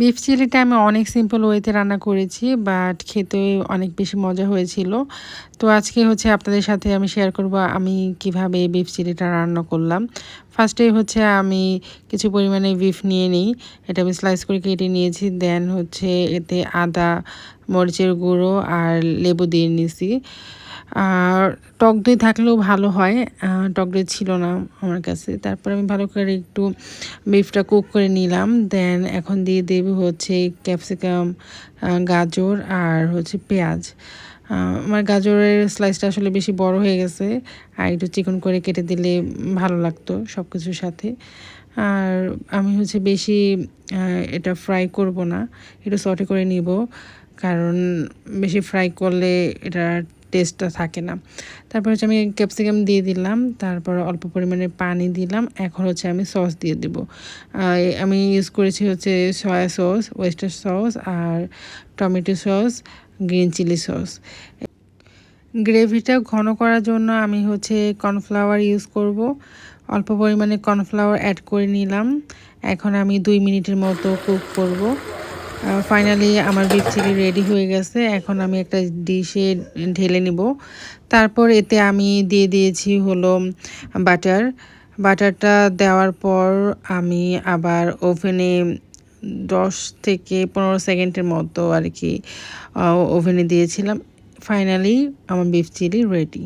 Beef চিলিটা আমি অনেক simple ওয়েতে রান্না করেছি বাট খেতে অনেক বেশি মজা হয়েছিল। তো আজকে হচ্ছে আপনাদের সাথে আমি শেয়ার করব আমি কীভাবে বিফ চিলিটা রান্না করলাম। ফার্স্টে হচ্ছে আমি কিছু পরিমাণে বিফ নিয়ে নিই, এটা আমি স্লাইস করে কেটে নিয়েছি দেন হচ্ছে এতে আদা, মরিচের গুঁড়ো আর লেবু দিয়ে নিয়েছি আর টক দই থাকলেও ভালো হয়। টক দই ছিল না আমার কাছে। তারপর আমি ভালো করে একটু বিফটা কুক করে নিলাম। দেন এখন দিয়ে দেব হচ্ছে ক্যাপসিকাম গাজর আর হচ্ছে পেঁয়াজ। আমার গাজরের স্লাইসটা আসলে বেশি বড় হয়ে গেছে। আর একটু চিকন করে কেটে দিলে ভালো লাগতো সব কিছুর সাথে। আর আমি হচ্ছে বেশি এটা ফ্রাই করব না। একটু সটে করে নিব। কারণ বেশি ফ্রাই করলে এটা টেস্টটা থাকে না। তারপর হচ্ছে আমি ক্যাপসিকাম দিয়ে দিলাম, তারপর অল্প পরিমাণে পানি দিলাম, এখন হচ্ছে আমি সস দিয়ে দেব। আমি ইউজ করেছি হচ্ছে সয়া সস ওয়েস্টার সস আর tomato sauce green chilli sauce গ্রেভিটা ঘন করার জন্য আমি হচ্ছে কর্নফ্লাওয়ার ইউজ করব। অল্প পরিমাণে কর্নফ্লাওয়ার অ্যাড করে নিলাম। এখন আমি দুই মিনিটের মতো কুক করব। ফাইনালি আমার বিফ চিলি রেডি হয়ে গেছে। এখন আমি একটা ডিশে ঢেলে নিব। তারপর এতে আমি দিয়ে দিয়েছি হলো বাটার বাটারটা দেওয়ার পর আমি আবার ওভেনে দশ থেকে পনেরো সেকেন্ডের মতো আর কি ওভেনে দিয়েছিলাম। ফাইনালি আমার বিফ চিলি রেডি